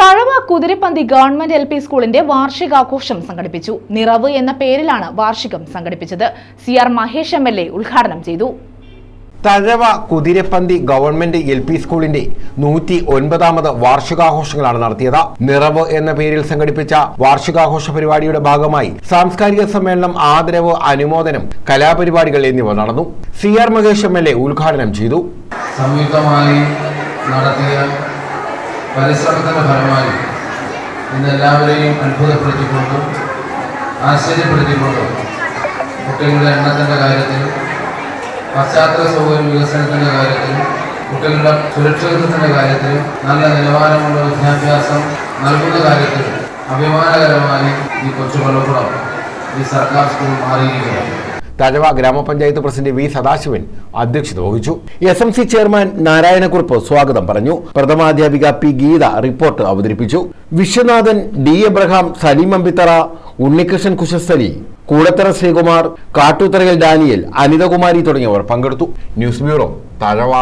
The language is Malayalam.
Thazhava Kuthirappanthi government L P സ്കൂളിന്റെ വാർഷികാഘോഷം സംഘടിപ്പിച്ചു. നിറവ് എന്ന പേരിലാണ് വാർഷികം സംഘടിപ്പിച്ചത്. C R Mahesh M L A ഉദ്ഘാടനം ചെയ്തു. Thazhava Kuthirappanthi government L P സ്കൂളിന്റെ നൂറ്റി ഒൻപതാമത് വാർഷികാഘോഷങ്ങളാണ് നടത്തിയത്. നിറവ് എന്ന പേരിൽ സംഘടിപ്പിച്ച വാർഷികാഘോഷ പരിപാടിയുടെ ഭാഗമായി സാംസ്കാരിക സമ്മേളനം ആദരവ് അനുമോദനം കലാപരിപാടികൾ എന്നിവ നടന്നു. C R Mahesh M L A ഉദ്ഘാടനം ചെയ്തു. സംയുക്തമായി നടത്തിയ പരിശ്രമത്തിന്റെ ഫലമായി ഇന്ന് എല്ലാവരെയും അത്ഭുതപ്പെടുത്തിക്കൊണ്ടും ആശ്ചര്യപ്പെടുത്തിക്കൊണ്ടും കുട്ടികളുടെ എണ്ണത്തിന്റെ കാര്യത്തിലും പശ്ചാത്തല സൗകര്യ വികസനത്തിന്റെ കാര്യത്തിലും കുട്ടികളുടെ സുരക്ഷിതത്വത്തിന്റെ കാര്യത്തിലും നല്ല നിലവാരമുള്ള വിദ്യാഭ്യാസം നൽകുന്ന കാര്യത്തിലും അഭിമാനകരമായി ഈ കൊച്ചു കൊല്ലപ്പുറം ഈ സർക്കാർ സ്കൂൾ മാറിയിരിക്കുകയാണ്. തഴവ ഗ്രാമപഞ്ചായത്ത് പ്രസിഡന്റ് വി സദാശിവൻ അധ്യക്ഷത വഹിച്ചു. S M C chairman Narayanakkurup സ്വാഗതം പറഞ്ഞു. പ്രഥമാധ്യാപിക പി ഗീത റിപ്പോർട്ട് അവതരിപ്പിച്ചു. വിശ്വനാഥൻ ഡി എബ്രഹാം സലീം അമ്പിത്തറ ഉണ്ണികൃഷ്ണൻ കുശസ്ഥലി കൂടത്തറ ശ്രീകുമാർ കാട്ടുത്തറയിൽ ഡാനിയൽ അനിതകുമാരി തുടങ്ങിയവർ പങ്കെടുത്തു. News bureau Thazhava.